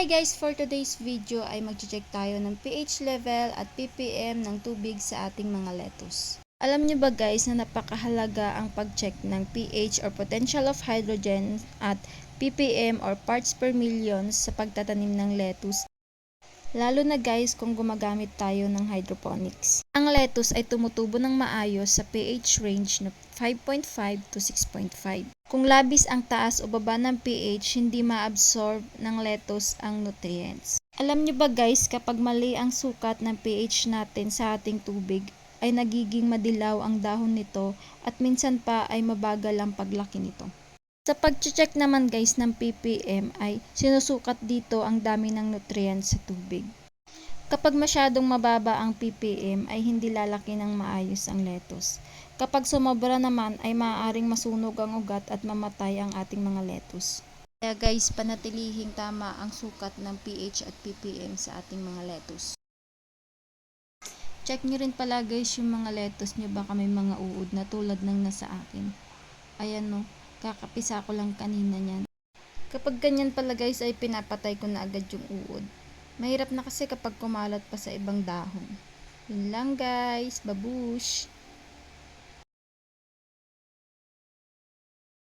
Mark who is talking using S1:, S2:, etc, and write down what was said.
S1: Hi guys! For today's video ay mag-check tayo ng pH level at ppm ng tubig sa ating mga lettuce. Alam niyo ba guys na napakahalaga ang pag-check ng pH or potential of hydrogen at ppm or parts per million sa pagtatanim ng lettuce Lalo na guys kung gumagamit tayo ng hydroponics. Ang lettuce ay tumutubo ng maayos sa pH range na 5.5 to 6.5. Kung labis ang taas o baba ng pH, hindi ma-absorb ng lettuce ang nutrients. Alam nyo ba guys, kapag mali ang sukat ng pH natin sa ating tubig, ay nagiging madilaw ang dahon nito at minsan pa ay mabagal ang paglaki nito. Sa pag-check naman guys ng ppm ay sinusukat dito ang dami ng nutrients sa tubig. Kapag masyadong mababa ang ppm ay hindi lalaki ng maayos ang lettuce. Kapag sumobra naman ay maaaring masunog ang ugat at mamatay ang ating mga lettuce. Kaya guys, panatilihing tama ang sukat ng pH at ppm sa ating mga lettuce. Check nyo rin pala guys yung mga lettuce nyo baka may mga uod na tulad ng nasa akin. Ayan no, kakapisa ko lang kanina niyan. Kapag ganyan pala guys ay pinapatay ko na agad yung uod. Mahirap na kasi kapag kumalat pa sa ibang dahon. Yun lang guys, babush!